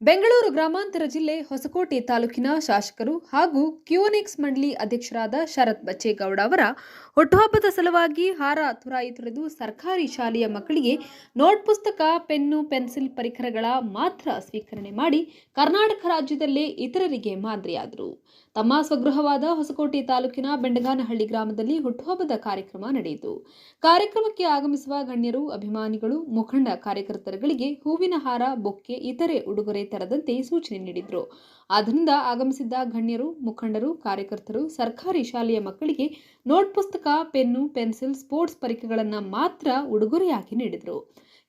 ಬೆಂಗಳೂರು ಗ್ರಾಮಾಂತರ ಜಿಲ್ಲೆ ಹೊಸಕೋಟೆ ತಾಲೂಕಿನ ಶಾಸಕರು ಹಾಗೂ ಕ್ಯೂನೆಕ್ಸ್ ಮಂಡಳಿ ಅಧ್ಯಕ್ಷರಾದ ಶರತ್ ಬಚ್ಚೇಗೌಡ ಅವರ ಹುಟ್ಟುಹಬ್ಬದ ಸಲುವಾಗಿ ಹಾರ ತುರಾಯಿ ತೊರೆದು ಸರ್ಕಾರಿ ಶಾಲೆಯ ಮಕ್ಕಳಿಗೆ ನೋಟ್ ಪುಸ್ತಕ, ಪೆನ್ನು, ಪೆನ್ಸಿಲ್ ಪರಿಕರಗಳ ಮಾತ್ರ ಸ್ವೀಕರಣೆ ಮಾಡಿ ಕರ್ನಾಟಕ ರಾಜ್ಯದಲ್ಲೇ ಇತರರಿಗೆ ಮಾದರಿಯಾದರು. ತಮ್ಮ ಸ್ವಗೃಹವಾದ ಹೊಸಕೋಟೆ ತಾಲೂಕಿನ ಬೆಂಡಗಾನಹಳ್ಳಿ ಗ್ರಾಮದಲ್ಲಿ ಹುಟ್ಟುಹಬ್ಬದ ಕಾರ್ಯಕ್ರಮ ನಡೆಯಿತು. ಕಾರ್ಯಕ್ರಮಕ್ಕೆ ಆಗಮಿಸುವ ಗಣ್ಯರು, ಅಭಿಮಾನಿಗಳು, ಮುಖಂಡ ಕಾರ್ಯಕರ್ತರುಗಳಿಗೆ ಹೂವಿನ ಹಾರ, ಬೊಕ್ಕೆ, ಇತರೆ ಉಡುಗೊರೆ ತರದಂತೆ ಸೂಚನೆ ನೀಡಿದರು. ಆದ್ದರಿಂದ ಆಗಮಿಸಿದ್ದ ಗಣ್ಯರು, ಮುಖಂಡರು, ಕಾರ್ಯಕರ್ತರು, ಸರ್ಕಾರಿ ಶಾಲೆಯ ಮಕ್ಕಳಿಗೆ ನೋಟ್ ಪುಸ್ತಕ, ಪೆನ್ನು, ಪೆನ್ಸಿಲ್, ಸ್ಪೋರ್ಟ್ಸ್ ಪರಿಕರಗಳನ್ನು ಮಾತ್ರ ಉಡುಗೊರೆಯಾಗಿ ನೀಡಿದರು.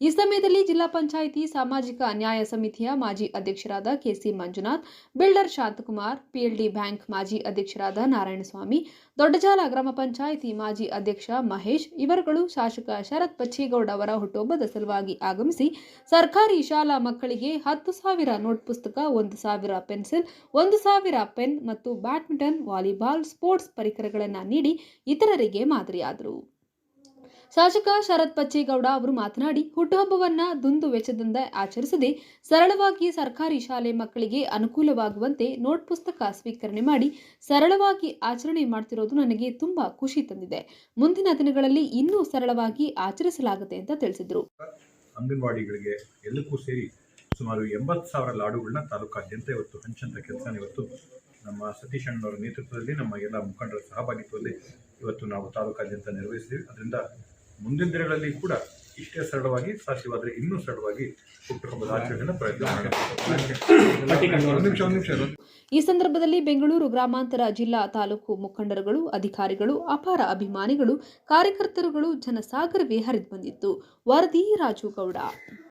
ಈ ಸಮಯದಲ್ಲಿ ಜಿಲ್ಲಾ ಪಂಚಾಯಿತಿ ಸಾಮಾಜಿಕ ನ್ಯಾಯ ಸಮಿತಿಯ ಮಾಜಿ ಅಧ್ಯಕ್ಷರಾದ KC Manjunath, builder Shanthakumar, PLD bank ಮಾಜಿ ಅಧ್ಯಕ್ಷರಾದ ನಾರಾಯಣಸ್ವಾಮಿ, ದೊಡ್ಡಜಾಲ ಗ್ರಾಮ ಪಂಚಾಯಿತಿ ಮಾಜಿ ಅಧ್ಯಕ್ಷ ಮಹೇಶ್ ಇವರುಗಳು ಶಾಸಕ ಶರತ್ ಬಚ್ಚೇಗೌಡ ಅವರ ಹುಟ್ಟುಹಬ್ಬದ ಸಲುವಾಗಿ ಆಗಮಿಸಿ ಸರ್ಕಾರಿ ಶಾಲಾ ಮಕ್ಕಳಿಗೆ ಹತ್ತು ಸಾವಿರ ನೋಟ್ ಪುಸ್ತಕ, ಒಂದು ಸಾವಿರ ಪೆನ್ಸಿಲ್, ಒಂದು ಸಾವಿರ ಪೆನ್ ಮತ್ತು ಬ್ಯಾಡ್ಮಿಂಟನ್, ವಾಲಿಬಾಲ್, ಸ್ಪೋರ್ಟ್ಸ್ ಪರಿಕರಗಳನ್ನು ನೀಡಿ ಇತರರಿಗೆ ಮಾದರಿಯಾದರು. ಶಾಸಕ ಶರತ್ ಪಚ್ಚೇಗೌಡ ಅವರು ಮಾತನಾಡಿ, ಹುಟ್ಟುಹಬ್ಬವನ್ನು ದುಂದು ವೆಚ್ಚದಿಂದ ಆಚರಿಸದೆ ಸರಳವಾಗಿ ಸರ್ಕಾರಿ ಶಾಲೆ ಮಕ್ಕಳಿಗೆ ಅನುಕೂಲವಾಗುವಂತೆ ನೋಟ್ ಪುಸ್ತಕ ಸ್ವೀಕರಣೆ ಮಾಡಿ ಸರಳವಾಗಿ ಆಚರಣೆ ಮಾಡ್ತಿರೋದು ನನಗೆ ತುಂಬಾ ಖುಷಿ ತಂದಿದೆ. ಮುಂದಿನ ದಿನಗಳಲ್ಲಿ ಇನ್ನೂ ಸರಳವಾಗಿ ಆಚರಿಸಲಾಗುತ್ತೆ ಅಂತ ತಿಳಿಸಿದರು. ಅಂಗನವಾಡಿಗಳಿಗೆ ಎಲ್ಲಕ್ಕೂ ಸೇರಿ ಸುಮಾರು ಎಂಬತ್ತು ಸಾವಿರ ಲಾಡುಗಳನ್ನ ತಾಲೂಕಾದ್ಯಂತ ಇವತ್ತು ಹಂಚಂತ ಕೆಲಸ ಇವತ್ತು ನಮ್ಮ ಸತೀಶ್ ಅಣ್ಣವರ ನೇತೃತ್ವದಲ್ಲಿ ನಮ್ಮ ಎಲ್ಲ ಮುಖಂಡರ ಸಹಭಾಗಿತ್ವದಲ್ಲಿ ಇವತ್ತು ನಾವು ತಾಲೂಕಾದ್ಯಂತ ನಿರ್ವಹಿಸಿದ್ದೀವಿ ಅದರಿಂದ ಮುಂದಿನ ದಿನಗಳಲ್ಲಿ ಕೂಡ ಇಷ್ಟೇ ಸರಳವಾಗಿ, ಸಾಧ್ಯವಾದರೆ ಇನ್ನೂ ಸರಳವಾಗಿ ಹುಟ್ಟುಹಬ್ಬದ ಆಚರಣೆಯನ್ನು ಪ್ರಯತ್ನ ಮಾಡಬೇಕು ಈ ಸಂದರ್ಭದಲ್ಲಿ ಬೆಂಗಳೂರು ಗ್ರಾಮಾಂತರ ಜಿಲ್ಲಾ ತಾಲೂಕು ಮುಖಂಡರುಗಳು, ಅಧಿಕಾರಿಗಳು, ಅಪಾರ ಅಭಿಮಾನಿಗಳು, ಕಾರ್ಯಕರ್ತರುಗಳು, ಜನಸಾಗರವೇ ಹರಿದು ಬಂದಿತ್ತು. ವರದಿ ರಾಜು ಗೌಡ